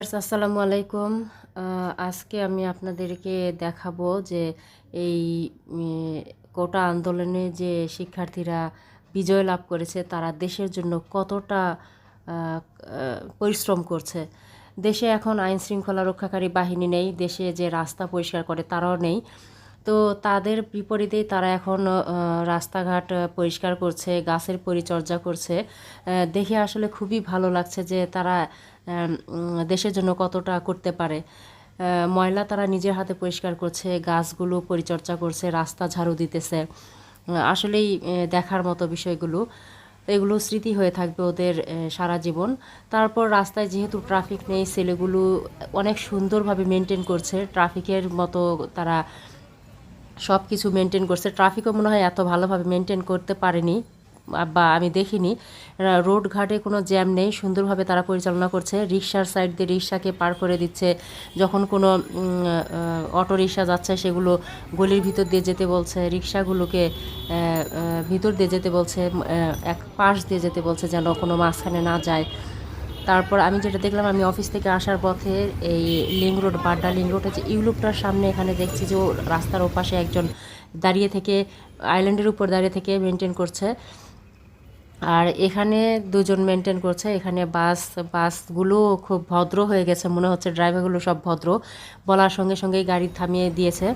আসসালামু আলাইকুম। আজকে আমি আপনাদেরকে দেখাবো যে এই কোটা আন্দোলনে যে শিক্ষার্থীরা বিজয় লাভ করেছে, তারা দেশের জন্য কতটা পরিশ্রম করছে। দেশে এখন আইন শৃঙ্খলা রক্ষাকারী বাহিনী নেই, দেশে যে রাস্তা পরিষ্কার করে তারাও নেই। তো তাদের বিপরীতেই তারা এখন রাস্তাঘাট পরিষ্কার করছে, গাছের পরিচর্যা করছে। দেখে আসলে খুবই ভালো লাগছে যে তারা দেশের জন্য কতটা করতে পারে। ময়লা তারা নিজের হাতে পরিষ্কার করছে, গাছগুলো পরিচর্যা করছে, রাস্তা ঝাড়ু দিতেছে। আসলেই দেখার মতো বিষয়গুলো। এগুলো স্মৃতি হয়ে থাকবে ওদের সারা জীবন। তারপর রাস্তায় যেহেতু ট্রাফিক নেই, ছেলেগুলো অনেক সুন্দরভাবে মেনটেন করছে। ট্রাফিকের মতো তারা সব কিছু মেনটেন করছে। ট্রাফিকও মনে হয় এত ভালোভাবে মেনটেন করতে পারেনি। বা আমি দেখিনি রোড ঘাটে কোনো জ্যাম নেই, সুন্দরভাবে তারা পরিচালনা করছে। রিক্সার সাইড দিয়ে রিক্সাকে পার করে দিচ্ছে। যখন কোনো অটো রিক্সা যাচ্ছে, সেগুলো গলির ভিতর দিয়ে যেতে বলছে রিক্সাগুলোকে ভিতর দিয়ে যেতে বলছে এক পাশ দিয়ে যেতে বলছে যেন কোনো মাঝখানে না যায়। তারপর আমি যেটা দেখলাম, আমি অফিস থেকে আসার পথে এই link road, Badda link road হচ্ছে ইউলুপটার সামনে এখানে দেখছি যে রাস্তার ওপাশে একজন দাঁড়িয়ে থেকে, আইল্যান্ডের উপর দাঁড়িয়ে থেকে মেনটেন করছে। আর এখানে দুজন মেনটেন করছে। এখানে বাস, বাসগুলো খুব ভদ্র হয়ে গেছে, মনে হচ্ছে ড্রাইভারগুলো সব ভদ্র। বলার সঙ্গে সঙ্গেই গাড়ি থামিয়ে দিয়েছে।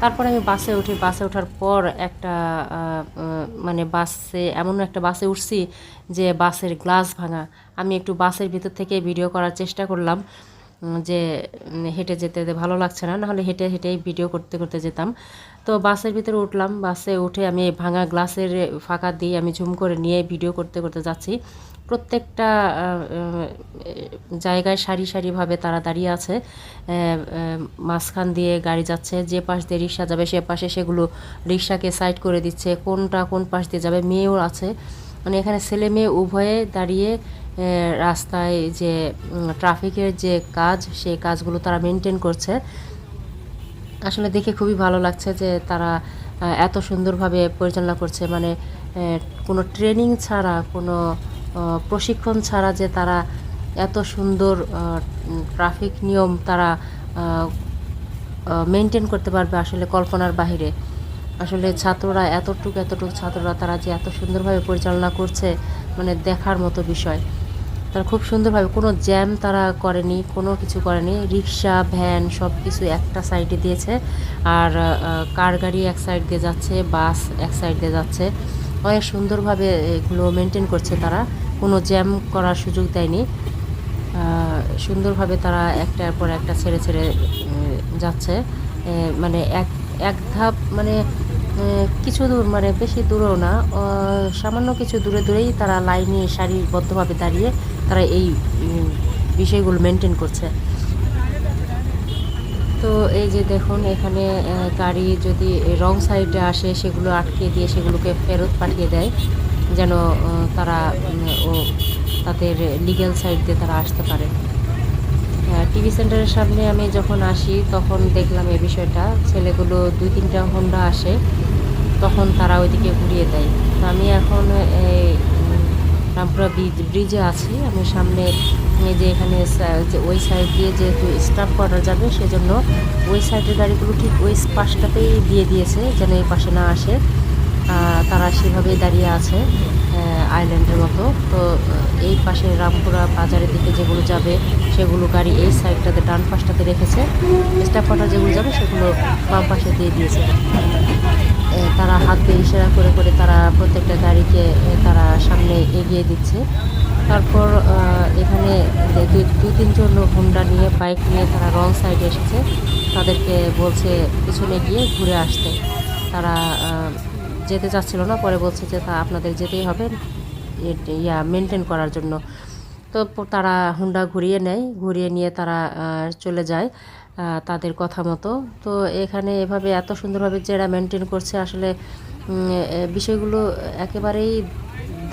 তারপরে আমি বাসে উঠি। বাসে ওঠার পর একটা মানে বাসে, এমন একটা বাসে উঠছি যে বাসের গ্লাস ভাঙা। আমি একটু বাসের ভিতর থেকে ভিডিও করার চেষ্টা করলাম। যে হেঁটে যেতে ভালো লাগছে না, নাহলে হেঁটে হেঁটেই ভিডিও করতে করতে যেতাম। তো বাসের ভিতরে উঠলাম, বাসে উঠে আমি ভাঙা গ্লাসের ফাঁকা দিয়ে আমি ঝুম করে নিয়ে ভিডিও করতে করতে যাচ্ছি। প্রত্যেকটা জায়গায় সারি সারিভাবে তারা দাঁড়িয়ে আছে মাঝখান দিয়ে গাড়ি যাচ্ছে, যে পাশ দিয়ে রিক্সা যাবে সে পাশে সেগুলো রিক্সাকে সাইড করে দিচ্ছে, কোনটা কোন পাশ দিয়ে যাবে, মেয়েও আছে। মানে এখানে ছেলে মেয়ে উভয়ে দাঁড়িয়ে রাস্তায় যে ট্রাফিকের যে কাজ, সেই কাজগুলো তারা মেনটেন করছে। আসলে দেখে খুবই ভালো লাগছে যে তারা এত সুন্দরভাবে পরিচালনা করছে। মানে কোনো ট্রেনিং ছাড়া, কোনো প্রশিক্ষণ ছাড়া যে তারা এত সুন্দর ট্রাফিক নিয়ম তারা মেনটেন করতে পারবে আসলে কল্পনার বাহিরে। আসলে ছাত্ররা এতটুকু এতটুকু ছাত্ররা তারা যে এত সুন্দরভাবে পরিচালনা করছে মানে দেখার মতো বিষয়। তারা খুব সুন্দরভাবে কোনো জ্যাম তারা করেনি, কোনো কিছু করেনি। রিক্সা, ভ্যান সব কিছু একটা সাইডে দিয়েছে আর কার গাড়ি এক সাইড দিয়ে যাচ্ছে, বাস এক সাইড দিয়ে যাচ্ছে। অনেক সুন্দরভাবে এগুলো মেনটেন করছে তারা। কোনো জ্যাম করার সুযোগ দেয়নি। সুন্দরভাবে তারা একটার পর একটা ছেড়ে ছেড়ে যাচ্ছে। মানে এক এক ধাপ মানে কিছু দূর মানে বেশি দূরেও না সামান্য কিছু দূরে দূরেই তারা লাইনে সারিবদ্ধভাবে দাঁড়িয়ে তারা এই বিষয়গুলো মেনটেন করছে। তো এই যে দেখুন, এখানে গাড়ি যদি রং সাইডে আসে, সেগুলো আটকে দিয়ে সেগুলোকে ফেরত পাঠিয়ে দেয়, যেন তারা ও তাদের লিগ্যাল সাইড দিয়ে তারা আসতে পারে। টিভি সেন্টারের সামনে আমি যখন আসি, তখন দেখলাম এই বিষয়টা। ছেলেগুলো দুই তিনটা হোন্ডা আসে, তখন তারা ওইদিকে ঘুরিয়ে দেয়। তো আমি এখন এই রামপুরা ব্রিজ, ব্রিজে আছি। আমি সামনে যে এখানে ওই সাইড দিয়ে যেহেতু স্টাফ কোয়ার্টার যাবে, সেজন্য ওই সাইডের গাড়িগুলো ঠিক ওই পাশটাতেই দিয়ে দিয়েছে, যেন এই পাশে না আসে। তারা সেভাবেই দাঁড়িয়ে আছে আইল্যান্ডের মতো। তো এই পাশে রামপুরা বাজারের দিকে যেগুলো যাবে সেগুলো গাড়ি এই সাইডটাতে, ডান পাশটাতে রেখেছে। স্টাফ যেগুলো যাবে সেগুলো বাম পাশে দিয়ে দিয়েছে। তারা হাত দিয়ে ইশারা করে করে তারা প্রত্যেকটা গাড়িকে তারা সামনে এগিয়ে দিচ্ছে। তারপর এখানে দু তিনজন লোক হোন্ডা নিয়ে, বাইক নিয়ে তারা রং সাইডে এসেছে। তাদেরকে বলছে পিছনে গিয়ে ঘুরে আসতে। তারা যেতে চাচ্ছিল না, পরে বলছে যে তা আপনাদের যেতেই হবে। ইয়া, মেনটেন করার জন্য। তো তারা হুন্ডা ঘুরিয়ে নেয়, ঘুরিয়ে নিয়ে তারা চলে যায় তাদের কথা মতো। তো এখানে এভাবে এত সুন্দরভাবে যারা মেনটেন করছে, আসলে বিষয়গুলো একেবারেই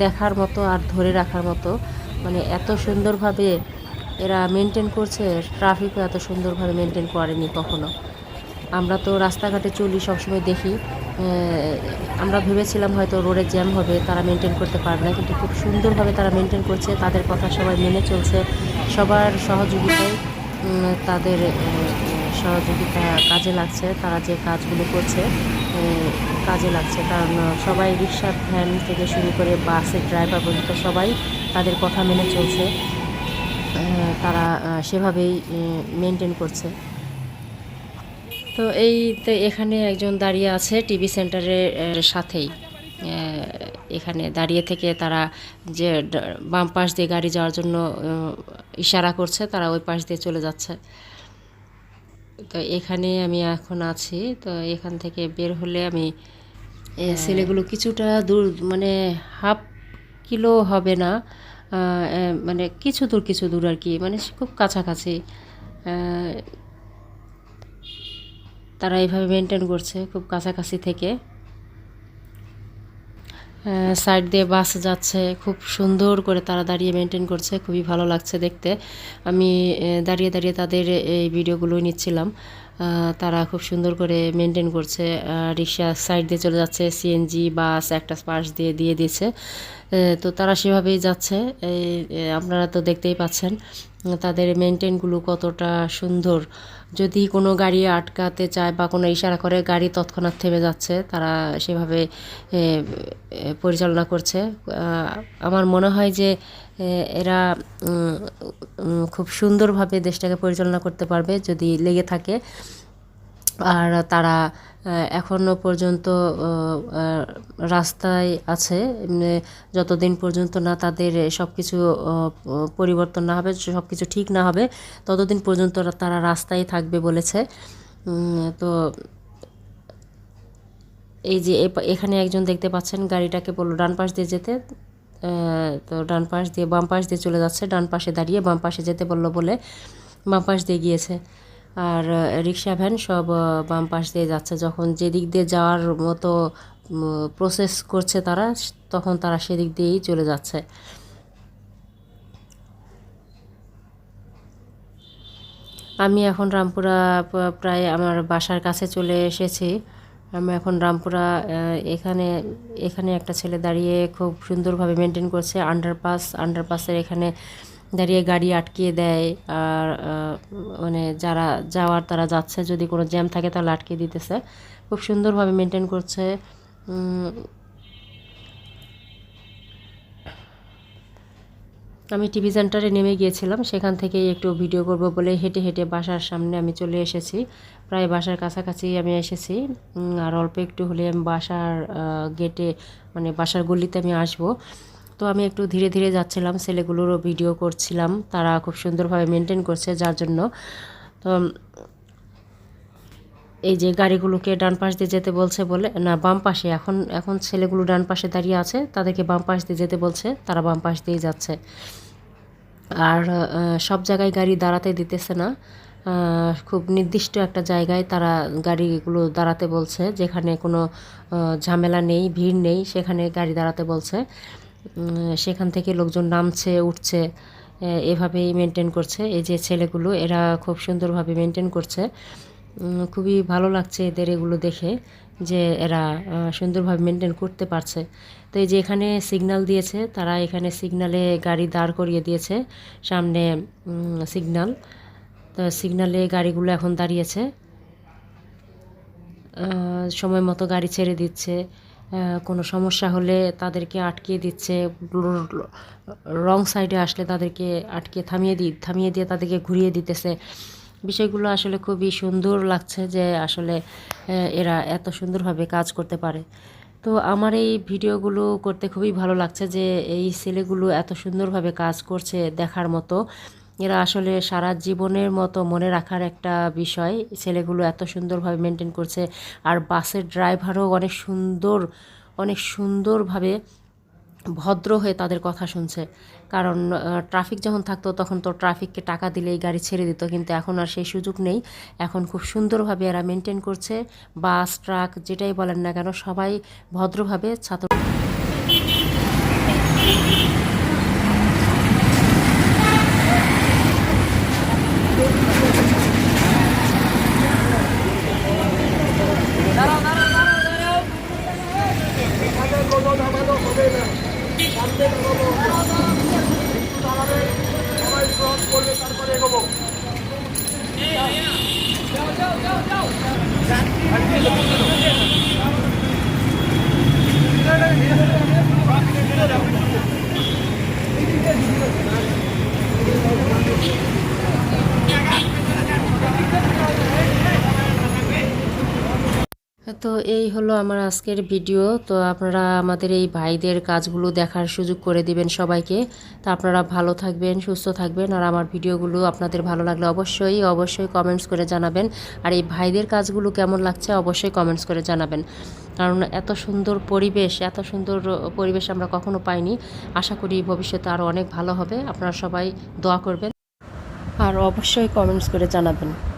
দেখার মতো আর ধরে রাখার মতো। মানে এত সুন্দরভাবে এরা মেনটেন করছে, ট্রাফিকও এত সুন্দরভাবে মেনটেন করেনি কখনো। আমরা তো রাস্তাঘাটে চলি, সবসময় দেখি। আমরা ভেবেছিলাম হয়তো রোডে জ্যাম হবে, তারা মেনটেন করতে পারবে না, কিন্তু খুব সুন্দরভাবে তারা মেনটেন করছে, তাদের কথা সবাই মেনে চলছে। সবার সহযোগিতায় তাদের সহযোগিতা কাজে লাগছে, তারা যে কাজগুলো করছে কাজে লাগছে। কারণ সবাই রিক্সা ভ্যান থেকে শুরু করে বাসের ড্রাইভার পর্যন্ত সবাই তাদের কথা মেনে চলছে। তারা সেভাবেই মেনটেন করছে। তো এই তো এখানে একজন দাঁড়িয়ে আছে টিভি সেন্টারের সাথেই। এখানে দাঁড়িয়ে থেকে তারা যে বাম পাশ দিয়ে গাড়ি যাওয়ার জন্য ইশারা করছে, তারা ওই পাশ দিয়ে চলে যাচ্ছে। তো এখানে আমি এখন আছি, তো এখান থেকে বের হলে আমি ছেলেগুলো কিছুটা দূর মানে হাফ কিলো হবে না মানে কিছু দূর কিছু দূর আর কি মানে খুব কাছাকাছি। তারা এইভাবে মেনটেন করছে খুব কাছাকাছি থেকে। সাইড দিয়ে বাস যাচ্ছে, খুব সুন্দর করে তারা দাঁড়িয়ে মেনটেন করছে, খুবই ভালো লাগছে দেখতে। আমি দাঁড়িয়ে দাঁড়িয়ে তাদের এই ভিডিওগুলো নিচ্ছিলাম। তারা খুব সুন্দর করে মেনটেন করছে রিক্সা সাইড দিয়ে চলে যাচ্ছে সিএনজি বাস একটা পাশ দিয়ে দিয়ে দিয়েছে। তো তারা সেভাবেই যাচ্ছে। আপনারা তো দেখতেই পাচ্ছেন, তাদের মেনটেনগুলো কতটা সুন্দর। যদি কোনো গাড়ি আটকাতে চায় বা কোনো ইশারা করে, গাড়ি তৎক্ষণাৎ থেমে যাচ্ছে, তারা সেভাবে পরিচালনা করছে। আমার মনে হয় যে এরা খুব সুন্দরভাবে দেশটাকে পরিচালনা করতে পারবে, যদি লেগে থাকে। আর তারা এখনও পর্যন্ত রাস্তায় আছে। যতদিন পর্যন্ত না তাদের সব কিছু পরিবর্তন না হবে সব কিছু ঠিক না হবে, ততদিন পর্যন্ত তারা রাস্তায় থাকবে বলেছে। তো এই যে এখানে একজন দেখতে পাচ্ছেন, গাড়িটাকে বলল, ডান পাশ দিয়ে যেতে। তো ডান পাশ দিয়ে, বাম পাশ দিয়ে চলে যাচ্ছে, ডান পাশে দাঁড়িয়ে বাম পাশে যেতে বলল বলে বাম পাশ দিয়ে গিয়েছে। আর রিক্সা ভ্যান সব বাম পাশ দিয়ে যাচ্ছে। যখন যেদিক দিয়ে যাওয়ার মতো প্রসেস করছে তারা, তখন তারা সেদিক দিয়েই চলে যাচ্ছে। আমি এখন রামপুরা প্রায় আমার বাসার কাছে চলে এসেছি। আমি এখন রামপুরা এখানে এখানে একটা ছেলে দাঁড়িয়ে খুব সুন্দরভাবে মেনটেন করছে। আন্ডারপাস আন্ডারপাসের এখানে দাঁড়িয়ে গাড়ি আটকিয়ে দেয় আর মানে যারা যাওয়ার তারা যাচ্ছে, যদি কোনো জ্যাম থাকে তাহলে আটকে দিতেছে। খুব সুন্দরভাবে মেনটেন করছে। আমি টিভি সেন্টারে নেমে গিয়েছিলাম, সেখান থেকেই একটু ভিডিও করব বলে হেঁটে হেঁটে বাসার সামনে আমি চলে এসেছি। প্রায় বাসার কাছাকাছি আমি এসেছি। আর অল্প একটু হলে আমি বাসার গেটে মানে বাসার গলিতে আমি আসব। তো আমি একটু ধীরে ধীরে যাচ্ছিলাম, ছেলেগুলোরও ভিডিও করছিলাম। তারা খুব সুন্দরভাবে মেনটেন করছে, যার জন্য তো এই যে গাড়িগুলোকে ডান পাশ দিয়ে যেতে বলছে বলে, না, বাম পাশে, এখন এখন ছেলেগুলো ডান পাশে দাঁড়িয়ে আছে, তাদেরকে বাম পাশ দিয়ে যেতে বলছে, তারা বাম পাশ দিয়েই যাচ্ছে। আর সব জায়গায় গাড়ি দাঁড়াতে দিতেছে না। খুব নির্দিষ্ট একটা জায়গায় তারা গাড়িগুলো দাঁড়াতে বলছে, যেখানে কোনো ঝামেলা নেই, ভিড় নেই, সেখানে গাড়ি দাঁড়াতে বলছে। সেখান থেকে লোকজন নামছে, উঠছে এভাবেই মেনটেন করছে। এই যে ছেলেগুলো, এরা খুব সুন্দরভাবে মেনটেন করছে। খুবই ভালো লাগছে এদের এগুলো দেখে যে এরা সুন্দরভাবে মেনটেন করতে পারছে। তো এই যে এখানে সিগন্যাল দিয়েছে, তারা এখানে সিগনালে গাড়ি দাঁড় করিয়ে দিয়েছে, সামনে সিগনাল তো সিগনালে গাড়িগুলো এখন দাঁড়িয়েছে। সময় মতো গাড়ি ছেড়ে দিচ্ছে। কোনো সমস্যা হলে তাদেরকে আটকিয়ে দিচ্ছে রং সাইডে আসলে তাদেরকে আটকে থামিয়ে দি থামিয়ে দিয়ে তাদেরকে ঘুরিয়ে দিতেছে। বিষয়গুলো আসলে খুবই সুন্দর লাগছে যে আসলে এরা এত সুন্দরভাবে কাজ করতে পারে। তো আমার এই ভিডিওগুলো করতে খুবই ভালো লাগছে যে এই ছেলেগুলো এত সুন্দরভাবে কাজ করছে দেখার মতো। এরা আসলে সারা জীবনের মতো মনে রাখার একটা বিষয়। ছেলেগুলো এত সুন্দরভাবে মেনটেন করছে। আর বাসের ড্রাইভারও অনেক সুন্দর, অনেক সুন্দরভাবে ভদ্র হয়ে তাদের কথা শুনছে। কারণ ট্রাফিক যখন থাকতো তখন তো ট্রাফিককে টাকা দিলেই গাড়ি ছেড়ে দিত। কিন্তু এখন আর সেই সুযোগ নেই। এখন খুব সুন্দরভাবে এরা মেনটেন করছে। বাস ট্রাক যেটাই বলেন না কেন, সবাই ভদ্রভাবে ছাত্র এখানে কোনো নামানো হবে না সামনে নামানো হবে একটু দাঁড়াবে সবাই ক্রস করবে তো এই হলো আমার আজকের ভিডিও। তো আপনারা আমাদের এই ভাইদের কাজগুলো দেখার সুযোগ করে দিবেন সবাইকে। তো আপনারা ভালো থাকবেন, সুস্থ থাকবেন। আর আমার ভিডিওগুলো আপনাদের ভালো লাগলে অবশ্যই অবশ্যই কমেন্টস করে জানাবেন। আর এই ভাইদের কাজগুলো কেমন লাগছে অবশ্যই কমেন্টস করে জানাবেন। কারণ এত সুন্দর পরিবেশ, এত সুন্দর পরিবেশ আমরা কখনো পাইনি। আশা করি ভবিষ্যতে আরও অনেক ভালো হবে। আপনারা সবাই দোয়া করবেন। আর অবশ্যই কমেন্টস করে জানাবেন।